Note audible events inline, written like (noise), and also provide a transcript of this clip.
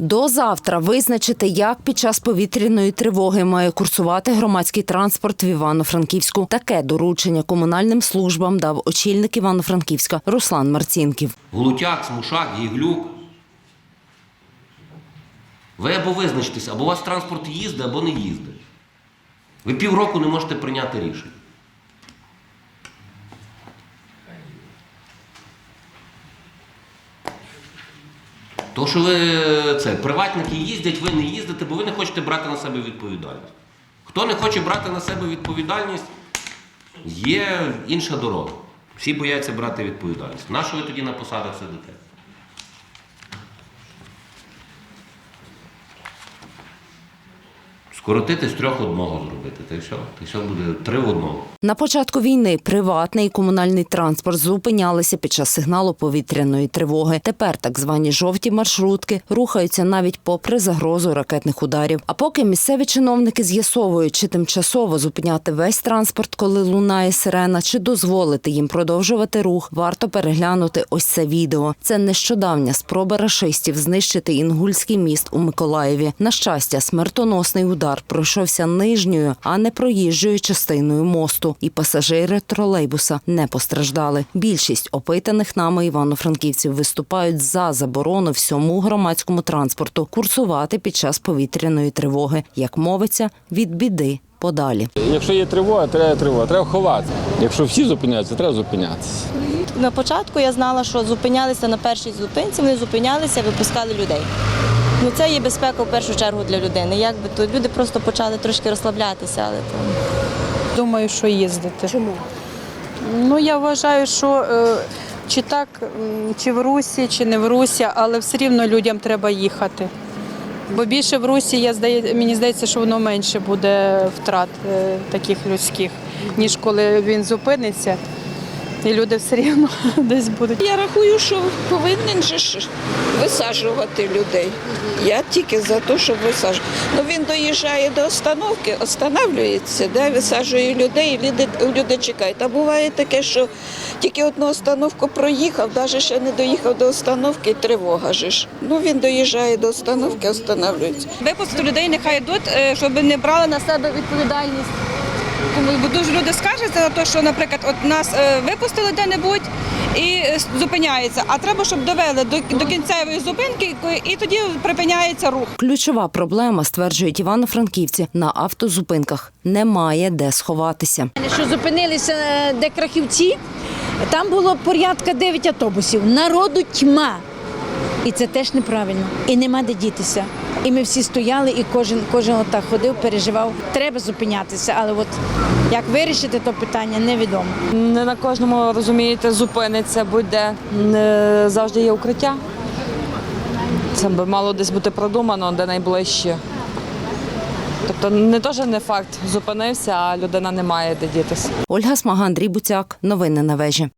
До завтра визначити, як під час повітряної тривоги має курсувати громадський транспорт в Івано-Франківську. Таке доручення комунальним службам дав очільник Івано-Франківська Руслан Марцінків. Глутяк, Смушак, Гіглюк. Ви або визначтесь, або у вас транспорт їздить, або не їздить. Ви півроку не можете прийняти рішення. То, що ви це, приватники їздять, ви не їздите, бо ви не хочете брати на себе відповідальність. Хто не хоче брати на себе відповідальність, є інша дорога. Всі бояться брати відповідальність. Нащо ви тоді на посадах сидите? Скоротити з трьох одного зробити, та й все. Та й все буде три в одному. На початку війни приватний і комунальний транспорт зупинялися під час сигналу повітряної тривоги. Тепер так звані жовті маршрутки рухаються навіть попри загрозу ракетних ударів. А поки місцеві чиновники з'ясовують, чи тимчасово зупиняти весь транспорт, коли лунає сирена, чи дозволити їм продовжувати рух, варто переглянути ось це відео. Це нещодавня спроба рашистів знищити інгульський міст у Миколаєві. На щастя, смертоносний удар пройшовся нижньою, а не проїжджою частиною мосту, і пасажири тролейбуса не постраждали. Більшість опитаних нами івано-франківців виступають за заборону всьому громадському транспорту курсувати під час повітряної тривоги, як мовиться, від біди подалі. Якщо є тривога, треба тривога, треба ховати. Якщо всі зупиняються, треба зупинятися. На початку я знала, що зупинялися на першій зупинці, вони зупинялися, випускали людей. Ну це є безпека в першу чергу для людини. Якби то люди просто почали трошки розслаблятися, але то Думаю, що їздити. Чому? Ну я вважаю, що е, чи так, чи в Русі, чи не в Русі, але все рівно людям треба їхати. Бо більше в Русі, я здає, мені здається, що воно менше буде втрат е, таких людських, ніж коли він зупиниться, і люди все рівно (laughs) десь будуть. Я рахую, що повинен же ж висаджувати людей. Я тільки за те, щоб висаджувати. Ну він доїжджає до остановки, останавлюється, да, висаджує людей, і люди, люди чекають. А буває таке, що тільки одну остановку проїхав, навіть ще не доїхав до остановки, і тривога же ж. Ну він доїжджає до остановки, останавлюється. випустити людей, нехай йдуть, е, щоб не брали на себе відповідальність. Дуже люди скаржаться на те, що, наприклад, от нас е, випустили де-небудь і е, зупиняється. А треба, щоб довели до, до кінцевої зупинки, і тоді припиняється рух. Ключова проблема, стверджують івано-франківці, на автозупинках немає де сховатися. що зупинилися е, де крахівці, там було порядка 9 автобусів. Народу тьма. І це теж неправильно. І нема де дітися. І ми всі стояли, і кожен, кожен отак ходив, переживав. Треба зупинятися, але от як вирішити то питання, невідомо. Не на кожному, розумієте, зупиниться будь-де. Не завжди є укриття. Це би мало десь бути продумано, де найближче. Тобто не теж не факт, зупинився, а людина не має де дітися. Ольга Смага, Андрій Буцяк. Новини на вежі.